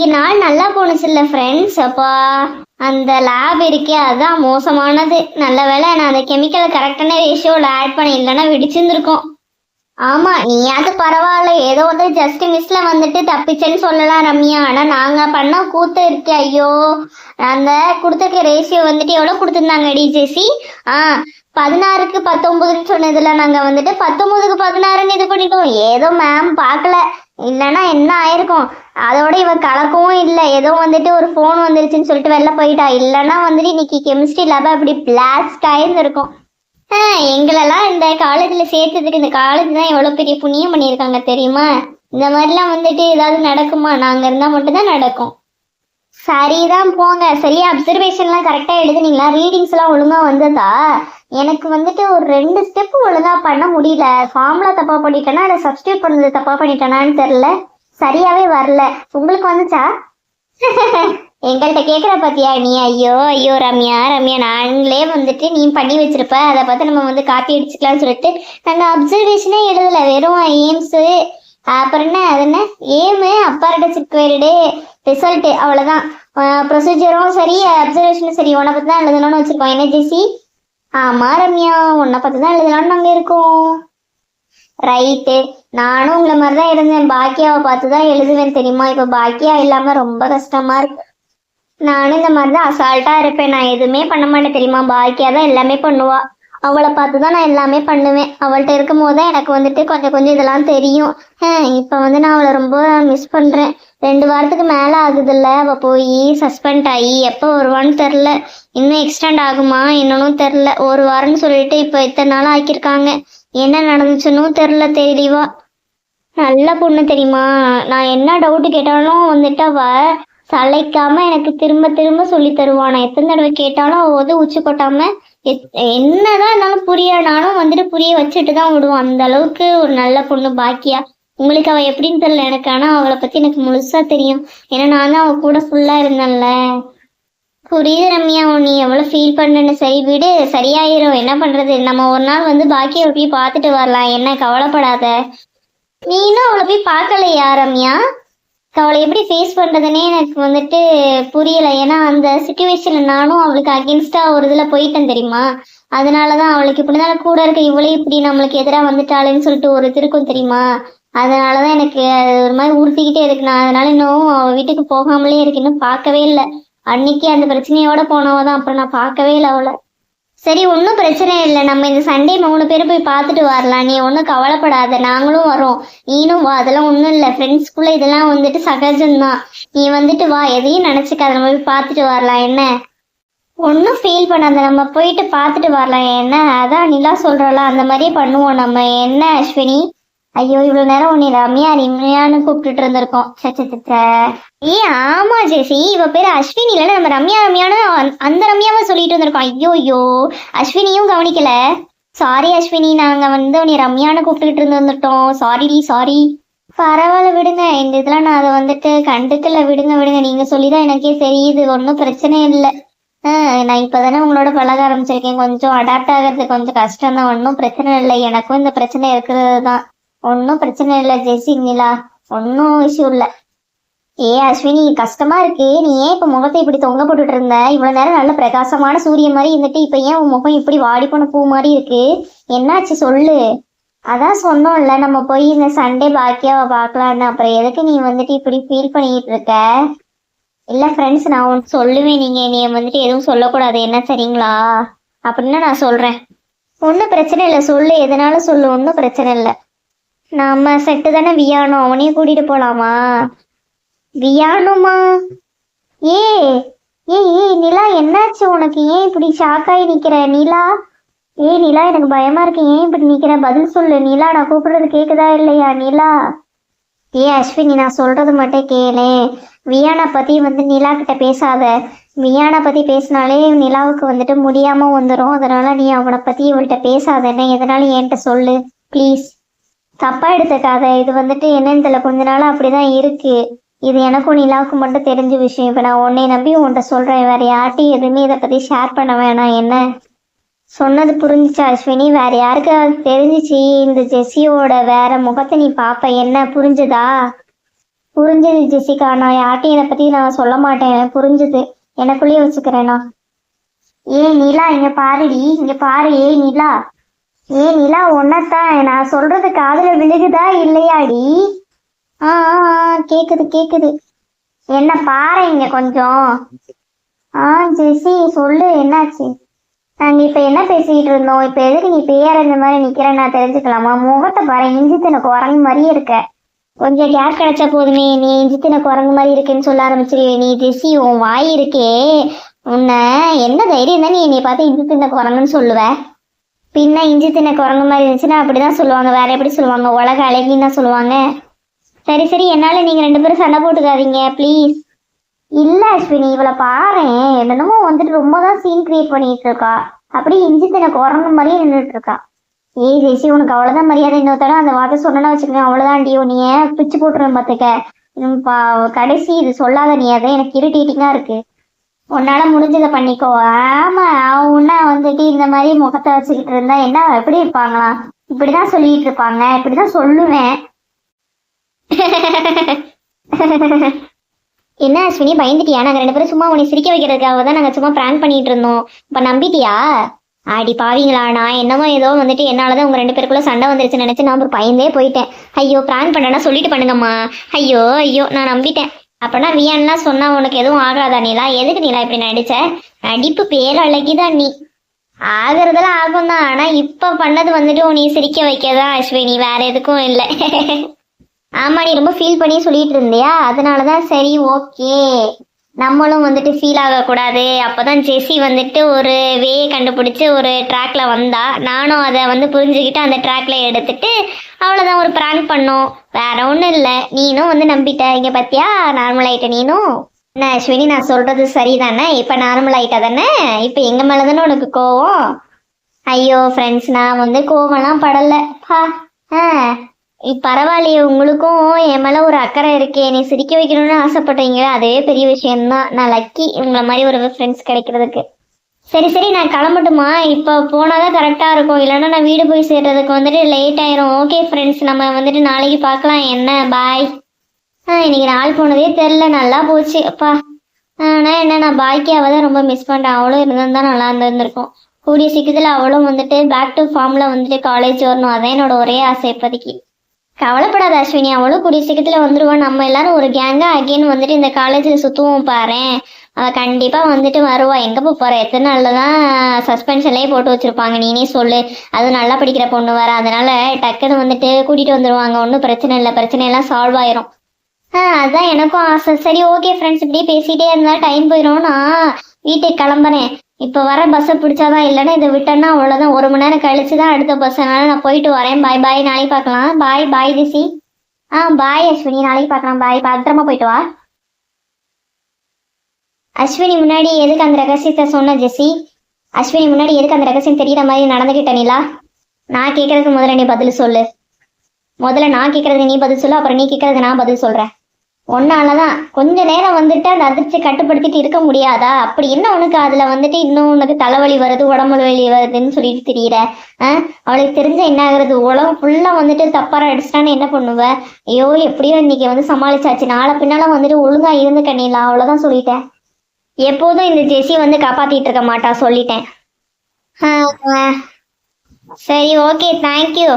இன்னைக்கு நாள் நல்லா போணுச்சு இல்லை ஃப்ரெண்ட்ஸ் அப்பா அந்த லேப் இருக்கே அதுதான் மோசமானது. நல்ல வேலை நான் அந்த கெமிக்கலை கரெக்டான ரேஷியோவில் ஆட் பண்ணி இல்லைன்னா வெடிச்சிருந்துருக்கோம். ஆமா நீயாவது பரவாயில்ல. ஏதோ வந்து ஜஸ்ட் மிஸ்ல வந்துட்டு தப்பிச்சேன்னு சொல்லலாம் ரம்யா. ஆனா நாங்க பண்ண கூத்து இருக்கு. ஐயோ அந்த கொடுத்துருக்க ரேஷியோ வந்துட்டு எவ்வளவு கொடுத்துருந்தாங்க டிஜேசி ஆ பதினாறுக்கு பத்தொன்பதுன்னு சொன்னதுல நாங்க வந்துட்டு பத்தொன்பதுக்கு பதினாறுன்னு இது பண்ணிட்டோம். ஏதோ மேம் பார்க்கல. இல்லைன்னா என்ன ஆயிருக்கும்? அதோட இவ கலக்கவும் இல்லை. ஏதோ வந்துட்டு ஒரு ஃபோன் வந்துருச்சுன்னு சொல்லிட்டு வெளில போயிட்டா. இல்லைன்னா வந்துட்டு இன்னைக்கு கெமிஸ்ட்ரி லேப் அப்படி பிளாஸ்ட் ஆயிருந்திருக்கும். எங்களெல்லாம் இந்த காலேஜில் சேர்த்ததுக்கு இந்த காலேஜ் தான் எவ்வளோ பெரிய புண்ணியம் பண்ணியிருக்காங்க தெரியுமா? இந்த மாதிரிலாம் வந்துட்டு ஏதாவது நடக்குமா? நாங்கள் இருந்தால் மட்டும்தான் நடக்கும். சரிதான் போங்க. சரியா அப்சர்வேஷன்லாம் கரெக்டாக எழுதுனீங்களா? ரீடிங்ஸ்லாம் ஒழுங்காக வந்ததா? எனக்கு வந்துட்டு ஒரு ரெண்டு ஸ்டெப் ஒழுங்காக பண்ண முடியல. ஃபார்முலா தப்பாக பண்ணிட்டேனா இல்லை சப்ஸ்டியூட் பண்ணது தப்பாக பண்ணிட்டேனான்னு தெரில சரியாவே வரல. உங்களுக்கு வந்துச்சா? எங்கள்கிட்ட கேட்குற பாத்தியா? நீ ஐயோ ஐயோ ரம்யா ரம்யா நாங்களே வந்துட்டு நீ பண்ணி வச்சிருப்ப. அதை பார்த்து நம்ம வந்து காப்பி அடிச்சுக்கலாம்னு சொல்லிட்டு நாங்கள் அப்சர்வேஷனே எழுதல. வெறும் எய்ம்ஸு அப்புறம் என்ன? அது என்ன? ஏமு அப்பாரட்டஸ் ரிக்வயர்டு ரிசல்ட்டு அவ்வளோதான் ப்ரொசீஜரும் சரி அப்சர்வேஷனும் சரி. உன்னை பற்றி தான் எழுதணும்னு வச்சுருக்கோம். என்ன ஜெசி? ஆமா ரம்யா. உன்னை பார்த்து தான் எழுதலாம்னு நாங்க இருக்கோம். ரைட்டு நானும் உங்களை மாதிரி தான் இருந்தேன் பாக்கியாவை பார்த்து தான் எழுதுவேன் தெரியுமா? இப்போ பாக்கியா இல்லாம ரொம்ப கஷ்டமா இருக்கு. நானும் இந்த மாதிரி தான் அசால்ட்டா இருப்பேன். நான் எதுவுமே பண்ண மாட்டேன் தெரியுமா? பாக்கியா தான் எல்லாமே பண்ணுவா. அவளை பார்த்து தான் நான் எல்லாமே பண்ணுவேன். அவள்கிட்ட இருக்கும் போது தான் எனக்கு வந்துட்டு கொஞ்சம் கொஞ்சம் இதெல்லாம் தெரியும். இப்போ வந்து நான் அவளை ரொம்ப மிஸ் பண்ணுறேன் ரெண்டு வாரத்துக்கு மேலே ஆகுதுல்ல. அவள் போய் சஸ்பெண்ட் ஆகி எப்போ வருவான்னு தெரில இன்னும் எக்ஸ்டெண்ட் ஆகுமா என்னன்னு தெரில ஒரு வாரம்னு சொல்லிட்டு இப்போ இத்தனை நாள் ஆக்கியிருக்காங்க. என்ன நடந்துச்சுன்னு தெரில தெளிவா நல்ல பொண்ணு தெரியுமா? நான் என்ன டவுட்டு கேட்டாலும் வந்துட்டு அவ சளைக்காம எனக்கு திரும்ப திரும்ப சொல்லி தருவான் நான் எத்தனை தடவை கேட்டாலும் அவள் வந்து உச்சி கொட்டாமல் என்னதான் இருந்தாலும் புரியனாலும் வந்துட்டு புரிய வச்சுட்டு தான் விடுவோம். அந்த அளவுக்கு ஒரு நல்ல பொண்ணு பாக்கியா. உங்களுக்கு அவ எப்படின்னு தெரியல எனக்கு ஆனா அவளை பத்தி எனக்கு முழுசா தெரியும். ஏன்னா நான் தான் அவ கூட ஃபுல்லா இருந்தேன்ல. புரியுது ரம்யா நீ எவ்வளவு ஃபீல் பண்ணுன்னு. சரி விடு சரியாயிரும். என்ன பண்றது? நம்ம ஒரு நாள் வந்து பாக்கியை போய் பார்த்துட்டு வரலாம். என்ன கவலைப்படாத. நீனும் அவளை போய் பார்க்கலையா ரம்யா? அவளை எப்படி ஃபேஸ் பண்றதுன்னே எனக்கு வந்துட்டு புரியல. ஏன்னா அந்த சுச்சுவேஷன்ல நானும் அவளுக்கு அகென்ஸ்டாக ஒரு இதுல போயிட்டேன் தெரியுமா? அதனாலதான் அவளுக்கு இப்படிதான் கூட இருக்க. இவளே இப்படி நம்மளுக்கு எதிராக வந்துட்டாளேன்னு சொல்லிட்டு ஒரு திருக்கும் தெரியுமா? அதனாலதான் எனக்கு அது ஒரு மாதிரி உறுத்திக்கிட்டே இருக்கு. நான் அதனால இன்னும் அவள் வீட்டுக்கு போகாமலே இருக்கு. இன்னும் பார்க்கவே இல்லை. அன்னைக்கு அந்த பிரச்சனையோட போனவதான். அப்புறம் நான் பார்க்கவே இல்லை அவளை. சரி ஒன்றும் பிரச்சனை இல்லை. நம்ம இந்த சண்டே மூணு பேரும் போய் பார்த்துட்டு வரலாம். நீ ஒன்றும் கவலைப்படாத. நாங்களும் வரோம். நீனும் வா. அதெல்லாம் ஒன்றும் இல்லை. ஃப்ரெண்ட்ஸ்குள்ளே இதெல்லாம் வந்துட்டு சகஜம்தான் நீ வந்துட்டு வா. எதையும் நினச்சிக்காத. நம்ம போய் பார்த்துட்டு வரலாம். என்ன? ஒன்றும் ஃபீல் பண்ணாத. நம்ம போயிட்டு பார்த்துட்டு வரலாம். என்ன? அதான் நிலா சொல்கிறல அந்த மாதிரியே பண்ணுவோம் நம்ம. என்ன அஸ்வினி? ஐயோ இவ்வளோ நேரம் உன்னை ரம்யா ரம்யான்னு கூப்பிட்டுட்டு இருந்திருக்கோம். சே ஏ ஆமா ஜெசி இவ பேர் அஸ்வினி. இல்லைன்னா நம்ம ரம்யா ரம்யான்னு அந்த- அந்த ரம்யாவை சொல்லிட்டு இருந்திருக்கோம். ஐயோ ஐயோ அஸ்வினியும் கவனிக்கல. சாரி அஸ்வினி. நாங்க வந்து உன்னை ரம்யான்னு கூப்பிட்டுட்டு இருந்து வந்துட்டோம் சாரிடி சாரி பரவாயில்ல விடுங்க. இந்த இதெல்லாம் நான் அதை வந்துட்டு கண்டுக்கல. விடுங்க விடுங்க. நீங்க சொல்லிதான் எனக்கே தெரியுது. ஒன்றும் பிரச்சனை இல்லை. நான் இப்போதானே உங்களோட பழக ஆரம்பிச்சிருக்கேன். கொஞ்சம் அடாப்ட் ஆகிறது கொஞ்சம் கஷ்டம் தான் ஒன்றும் பிரச்சனை இல்லை. எனக்கும் இந்த பிரச்சனை இருக்கிறது தான் ஒன்றும் பிரச்சனை இல்லை ஜெய்சிங்களா ஒன்னும் ஒன்றும் இஷ்யூ இல்லை. ஏ அஸ்வினி கஷ்டமா இருக்கு. நீ ஏன் இப்ப முகத்தை இப்படி தொங்க போட்டுட்டு இருந்த? இவ்வளவு நேரம் நல்ல பிரகாசமான சூரியன் மாதிரி இருந்துட்டு இப்ப ஏன் உன் முகம் இப்படி வாடி போன பூ மாதிரி இருக்கு? என்னாச்சு சொல்லு. அதான் சொன்னோம்ல நம்ம போய் இந்த சண்டே பாக்கியாவை பார்க்கலான்னு. அப்புறம் எதுக்கு நீ வந்துட்டு இப்படி ஃபீல் பண்ணிட்டு இருக்க? இல்ல ஃப்ரெண்ட்ஸ் நான் உனக்கு சொல்லுவேன். நீங்க நீ வந்துட்டு எதுவும் சொல்லக்கூடாது. என்ன சரிங்களா அப்படின்னு நான் சொல்றேன். ஒன்றும் பிரச்சனை இல்லை. சொல்லு. எதனாலும் சொல்லு. ஒன்றும் பிரச்சனை இல்லை. நம்ம செட்டு தானே வியானோ அவனையும் கூட்டிட்டு போலாமா? வியானுமா? ஏ ஏ ஏய் நிலா என்னாச்சு உனக்கு? ஏன் இப்படி ஷாக்காயி நிக்கிற? நிலா? ஏய் நிலா எனக்கு பயமா இருக்கு. ஏன் இப்படி நிக்கிற? பதில் சொல்லு. நிலா நான் கூப்பிடுறது கேக்குதா இல்லையா? நிலா? ஏ அஸ்வினி நான் சொல்றது மட்டும் கேளு. வியானா பத்தி வந்து நிலா கிட்ட பேசாத. வியானா பத்தி பேசினாலே நிலாவுக்கு வந்துட்டு முடியாம வந்துடும் அதனால நீ அவனை பத்தி இவள்கிட்ட பேசாத. என்ன எதனால என்கிட்ட சொல்லு? ப்ளீஸ் தப்பா எடுத்துக்காத இது வந்துட்டு என்னன்னு தெரியல கொஞ்ச நாளா அப்படிதான் இருக்கு. இது எனக்கும் நிலாவுக்கு மட்டும் தெரிஞ்ச விஷயம். இப்ப நான் உன்னை நம்பி உன்கிட்ட சொல்றேன். வேற யார்ட்டையும் எதுவுமே இதை பத்தி ஷேர் பண்ண வேணாம். என்ன? சொன்னது புரிஞ்சுச்சா அஸ்வினி? வேற யாருக்காவது தெரிஞ்சிச்சு? இந்த ஜெஸியோட வேற முகத்தை நீ பாப்ப என்ன? புரிஞ்சுதா? புரிஞ்சுது ஜெசிகா நான் யார்ட்டையும் இதை பத்தி நான் சொல்ல மாட்டேன். புரிஞ்சுது. எனக்குள்ளேயே வச்சுக்கிறேன் நான். ஏய் நிலா இங்க பாருடி. இங்க பாரு. ஏய் நிலா. ஏ நிலா உன்னத்தான். நான் சொல்றது காதுல விழுகுதா இல்லையாடி? ஆ ஆ, ஆ, கேக்குது கேக்குது. என்ன பாருங்க கொஞ்சம். ஆ ஜெசி சொல்லு என்னாச்சு? நாங்க இப்ப என்ன பேசிக்கிட்டு இருந்தோம்? இப்ப எதுக்கு நீ பேர் இந்த மாதிரி நிக்கிற நான் தெரிஞ்சுக்கலாமா? முகத்தை பாரு இஞ்சி தின குரங்கு மாதிரியே இருக்க. கொஞ்சம் கேப் கிடைச்சா போதுமே. நீ இஞ்சி தின குரங்கு மாதிரி இருக்குன்னு சொல்ல ஆரம்பிச்சிருவே. நீ ஜெசி உன் வாய் இருக்கே. உன்னை என்ன தைரியம் தான் நீ என்னை பார்த்து இஞ்சி குரங்குன்னு சொல்லுவேன் பின்ன இஞ்சி தின்ன குரங்கு மாதிரி இருந்துச்சுன்னா அப்படிதான் சொல்லுவாங்க. வேற எப்படி சொல்லுவாங்க? உலக அழகின்னு தான் சொல்லுவாங்க. சரி சரி. என்னால நீங்க ரெண்டு பேரும் சண்டை போட்டுக்காதீங்க ப்ளீஸ் இல்ல அஸ்வினி இவளை பாரேன் என்னென்னமோ வந்துட்டு ரொம்ப தான் சீன் கிரியேட் பண்ணிட்டு இருக்கா. அப்படியே இஞ்சி தின குரங்கு மாதிரியே நின்றுட்டு இருக்கா. ஏய் ஜெய்சி உனக்கு அவ்வளவுதான் மரியாதை. இன்னொருத்தர அந்த வார்த்தை சொன்னா வச்சுக்கோங்க. அவ்வளவுதான் டி நீ பிச்சு போட்டுருவேன் பார்த்துக்க. கடைசி இது சொல்லாத நீ அதை எனக்கு இரிட்டேட்டிங்கா இருக்கு. உன்னால முடிஞ்சதை பண்ணிக்கோ. ஆமா அவன் வந்துட்டு இந்த மாதிரி முகத்தை வச்சுக்கிட்டு இருந்தா என்ன எப்படி இருப்பாங்களாம் இப்படிதான் சொல்லிட்டு இருப்பாங்க. இப்படிதான் சொல்லுவேன். என்ன அஸ்வினி பயந்துட்டியா? நாங்க ரெண்டு பேரும் சும்மா உன்னை சிரிக்க வைக்கிறதுக்காக தான் நாங்க சும்மா பிராங்க் பண்ணிட்டு இருந்தோம். இப்ப நம்பிட்டியா? ஆடி பாவீங்களா? நான் என்னமோ ஏதோ வந்துட்டு என்னாலதான் உங்க ரெண்டு பேருக்குள்ள சண்டை வந்துருச்சுன்னு நினைச்சு நான் ஒரு பயந்தே போயிட்டேன். ஐயோ பிராங்க் பண்ணனா சொல்லிட்டு பண்ணுங்கம்மா. ஐயோ ஐயோ நான் நம்பிட்டேன். அப்பனா வியான்லாம் சொன்னா உனக்கு எதுவும் ஆகாதா நீலா? எதுக்கு நீலா இப்படி நடிச்ச? நடிப்பு பேரழகிதான் நீ. ஆகுறதெல்லாம் ஆகும் தான் ஆனா இப்ப பண்ணது வந்துட்டு உன்னை சிரிக்க வைக்கதான் அஸ்வினி. வேற எதுக்கும் இல்லை. ஆமா நீ ரொம்ப ஃபீல் பண்ணி சொல்லிட்டு இருந்தியா? அதனாலதான் சரி ஓகே நம்மளும் வந்துட்டு ஃபீல் ஆகக்கூடாது. அப்பதான் ஜெஸ்ஸி வந்துட்டு ஒரு வே கண்டுபிடிச்சி ஒரு ட்ராக்ல வந்தா நானும் அதை வந்து புரிஞ்சுக்கிட்டு அந்த ட்ராக்ல எடுத்துட்டு அவ்வளோதான் ஒரு ப்ராங்க் பண்ணோம். வேற ஒன்றும் இல்லை. நீனும் வந்து நம்பிட்ட. இங்கே பார்த்தியா நார்மல் ஆயிட்ட நீனும். என்ன அஸ்வினி நான் சொல்றது சரிதானே? இப்போ நார்மல் ஆயிட்டா தானே? இப்போ எங்க மேலே தானே உனக்கு கோவம்? ஐயோ ஃப்ரெண்ட்ஸ் நான் வந்து கோவம்லாம் படல. பா ஆ. பரவாயில்லையே உங்களுக்கும் என் மேல ஒரு அக்கறை இருக்கே. நீ சிரிக்க வைக்கணும்னு ஆசைப்பட்டீங்க அதே பெரிய விஷயம்தான். நான் லக்கி உங்களை மாதிரி ஒரு ஃப்ரெண்ட்ஸ் கிடைக்கிறதுக்கு. சரி சரி நான் கிளம்பட்டுமா? இப்போ போனாதான் கரெக்டாக இருக்கும். இல்லைன்னா நான் வீடு போய் சேர்றதுக்கு வந்துட்டு லேட் ஆயிரும். ஓகே ஃப்ரெண்ட்ஸ் நம்ம வந்துட்டு நாளைக்கு பார்க்கலாம். என்ன? பாய் ஆ இன்னைக்கு நாள் போனதே தெரில நல்லா போச்சு. அப்பா. ஆனால் என்ன நான் பாக்கியாவை தான் ரொம்ப மிஸ் பண்ணுறேன் அவளும் இருந்தால் நல்லா இருந்திருந்திருக்கும். கூடிய சீக்கிரத்தில் அவளும் வந்துட்டு பேக் டு ஃபார்மில் வந்துட்டு காலேஜ் வரணும். அதான் என்னோட ஒரே ஆசை இப்போதைக்கு. கவலைப்படாத அஸ்வினி அவளும் கூடிய சீக்கிரத்தில் வந்துடுவான் நம்ம எல்லாரும் ஒரு கேங்காக அகைன் வந்துட்டு இந்த காலேஜில் சுற்றுவோம் பாரேன் அவள் கண்டிப்பாக வந்துட்டு வருவா. எங்கே போக போகிற எத்தனை நாளில் தான் சஸ்பென்ஷன்லேயே போட்டு வச்சுருப்பாங்க. நீனே சொல்லு. அது நல்லா படிக்கிற பொண்ணு வர அதனால டக்குன்னு வந்துட்டு கூட்டிகிட்டு வந்துடுவாங்க ஒன்றும் பிரச்சனை இல்லை. பிரச்சனை எல்லாம் சால்வ் ஆயிரும். ஆ அதான் எனக்கும் ஆசை. சரி ஓகே ஃப்ரெண்ட்ஸ் இப்படியே பேசிகிட்டே இருந்தால் டைம் போயிடும் நான் வீட்டுக்கு கிளம்புறேன். இப்போ வர பஸ்ஸை பிடிச்சாதான் இல்லைன்னா இதை விட்டேன்னா அவ்வளோதான் ஒரு மணி நேரம் கழிச்சு தான் அடுத்த பஸ்ஸுனால நான் போயிட்டு வரேன். பாய் பாய் நாளைக்கு பார்க்கலாம். பாய் பாய் ஜெசி ஆ பாய் அஸ்வினி. நாளைக்கு பார்க்கலாம். பாய் பத்திரமா போயிட்டு வா. அஸ்வினி முன்னாடி எதுக்கு அந்த ரகசியத்தை சொன்ன ஜெசி அஸ்வினி முன்னாடி எதுக்கு அந்த ரகசியம் தெரியற மாதிரி நடந்துகிட்ட நீலா? நான் கேட்கறதுக்கு முதல்ல நீ பதில் சொல்லு. முதல்ல நான் கேட்கறது நீ பதில் சொல்லு. அப்புறம் நீ கேட்கறது நான் பதில் சொல்றேன். ஒன்னாலதான் கொஞ்ச நேரம் வந்துட்டு அந்த அதிர்ச்சி கட்டுப்படுத்திட்டு இருக்க முடியாதா? அப்படி என்ன உனக்கு? அதுல வந்துட்டு இன்னும் உனக்கு தலைவலி வருது உடம்பு வலி வருதுன்னு சொல்லிட்டு தெரியற. ஆஹ் அவளுக்கு தெரிஞ்ச என்ன ஆகுறது? உலகம் ஃபுல்லா வந்துட்டு தப்பார அடிச்சிட்டான்னு என்ன பண்ணுவ? ஐயோ எப்படியோ இன்னைக்கு வந்து சமாளிச்சாச்சு. நாளை பின்னால வந்துட்டு ஒழுங்கா இருந்து கண்ணிடலாம் அவ்வளவுதான் சொல்லிட்டேன். எப்போதும் இந்த ஜெஸி வந்து காப்பாத்திட்டு இருக்க மாட்டா சொல்லிட்டேன். சரி ஓகே தேங்க்யூ